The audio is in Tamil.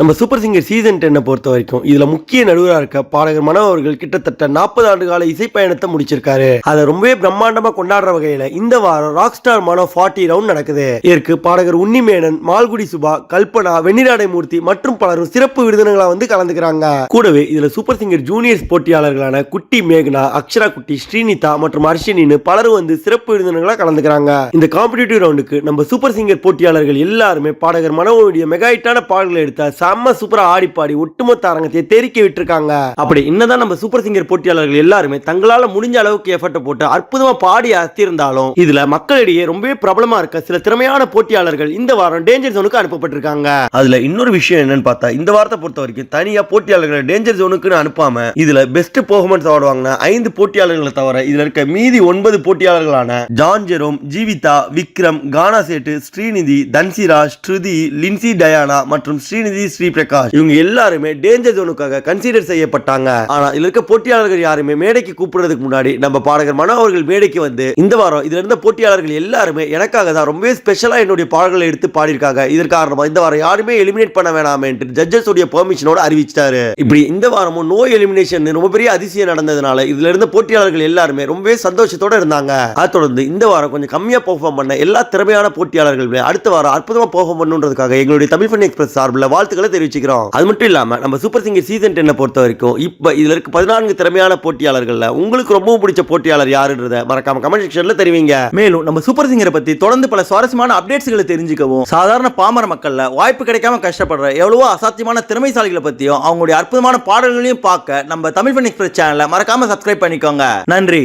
நம்ம சூப்பர் சிங்கர் சீசன் டென்னை பொறுத்த வரைக்கும் இதுல முக்கிய நடுவராக இருக்க பாடகர் மனோ அவர்கள் கிட்டத்தட்ட நாற்பது ஆண்டு கால இசை பயணத்தை முடிச்சிருக்காரு. அதை ரொம்பவே பிரம்மாண்டமா கொண்டாடுற வகையில இந்த வாரம் rock star Mano forty round நடக்குது. இதற்கு பாடகர் உன்னிமேனன் மால்குடி சுபா கல்பனா வெண்ணிராடை மூர்த்தி மற்றும் பலரும் சிறப்பு விருந்தினர்களா வந்து கலந்துக்கிறாங்க. கூடவே இதுல சூப்பர் சிங்கர் ஜூனியர்ஸ் போட்டியாளர்களான குட்டி மேகனா அக்ஷரா குட்டி ஸ்ரீனிதா மற்றும் அர்ஷினின்னு பலரும் வந்து சிறப்பு விருந்தினர்களா கலந்துக்கிறாங்க. இந்த காம்படிட்டிவ் ரவுண்டுக்கு நம்ம சூப்பர் சிங்கர் போட்டியாளர்கள் எல்லாருமே பாடகர் மனோவுடைய மெகாயிட்டான பாடல்களை எடுத்த செம்ம சூப்பரா ஆடி பாடி ஒட்டுமொத்த அரங்கத்தை தெரிக்க விட்டுருக்காங்க. அப்படி என்னதான் நம்ம சூப்பர் சிங்கர் போட்டியாளர்கள் எல்லாருமே தங்களால முடிஞ்ச அளவுக்கு எஃபர்ட் போட்டு அற்புதமா பாடி அசத்திருந்தாலும் இதுல மக்களிடையே ரொம்பவே பிரபலமா இருக்க சில திறமையான போட்டியாளர்கள் இந்த வாரம் டேஞ்சர் ஜோனுக்கு அனுப்பப்பட்டிருக்காங்க. அதுல இன்னொரு விஷயம் என்னன்னு பார்த்தா இந்த வாரத்தை பொறுத்த வரைக்கும் தனியா போட்டியாளர்களை டேஞ்சர் ஜோனுக்குன்னு அனுப்பாம இதுல பெஸ்ட் பெர்ஃபார்மன்ஸ் அவார்டு வாங்கின ஐந்து போட்டியாளர்களை தவிர இதுல இருக்க மீதி ஒன்பது போட்டியாளர்களான John Jerome Jeevitha Vikram Gana Settu Srinidhi Thansira Shruthi Lincy Diana மற்றும் ஸ்ரீநிதி ஸ்ரீ பிரகாஷ். இவங்க எல்லாருமே டேஞ்சர் ஜோனுக்காக கன்சிடர் செய்யப்பட்டாங்க. ஆனா இதுல இருக்க போட்டியாளர்கள் யாருமே மேடைக்கு கூப்பிடுறதுக்கு முன்னாடி நம்ம பாடகர் மனோ அவர்கள் மேடைக்கு வந்து இந்த வாரம் இதுல இருந்த போட்டியாளர்கள் எல்லாருமே எனக்காக தான் ரொம்பவே ஸ்பெஷலா என்னுடைய பாடல்களை எடுத்து பாடியிருக்காங்க. இதற்கு காரணமா இந்த வாரம் யாருமே எலிமினேட் பண்ண வேணாமே என்று ஜட்ஜஸ் உடைய பெர்மிஷனோட அறிவிச்சிட்டாரு. இப்படி இந்த வாரமும் நோ எலிமினேஷன் ரொம்ப பெரிய அதிசயம் நடந்ததுனால இதுல இருந்த போட்டியாளர்கள் எல்லாருமே ரொம்பவே சந்தோஷத்தோட இருந்தாங்க. அதை தொடர்ந்து இந்த வாரம் கொஞ்சம் கம்மியா பெர்ஃபார்ம் பண்ண எல்லா திறமையான போட்டியாளர்கள் அடுத்த வாரம் அற்புதமா பெர்ஃபார்ம் பண்ணுன்றதுக்காக எங்களுடைய தமிழ் பண்ணி எக்ஸ்பிரஸ் சார்பில் வாழ்த்துக்கள் தெரிவிச்சுக்கிறோம். அது மட்டும் இல்லாம நம்ம சூப்பர் சிங்கர் சீசன் டென்னை பொறுத்த வரைக்கும் இப்ப இதில் இருக்க பதினான்கு திறமையான போட்டியாளர்களில் உங்களுக்கு ரொம்பவும் பிடிச்ச போட்டியாளர் யாருன்றத மறக்காம கமெண்ட் செக்ஷனில் தெரிவிங்க. மேலும் நம்ம சூப்பர் சிங்கரை பற்றி தொடர்ந்து பல சுவாரஸ்யமான அப்டேட்ஸ்களை தெரிஞ்சுக்கவும் சாதாரண பாமர மக்களில் வாய்ப்பு கிடைக்காம கஷ்டப்படுற எவ்வளவோ அசாத்தியமான திறமைசாலிகளை பற்றியும் அவங்களுடைய அற்புதமான பாடல்களையும் பார்க்க நம்ம தமிழ் ஃபன் எக்ஸ்பிரஸ் சேனலை மறக்காம சப்ஸ்கிரைப் பண்ணிக்கோங்க. நன்றி.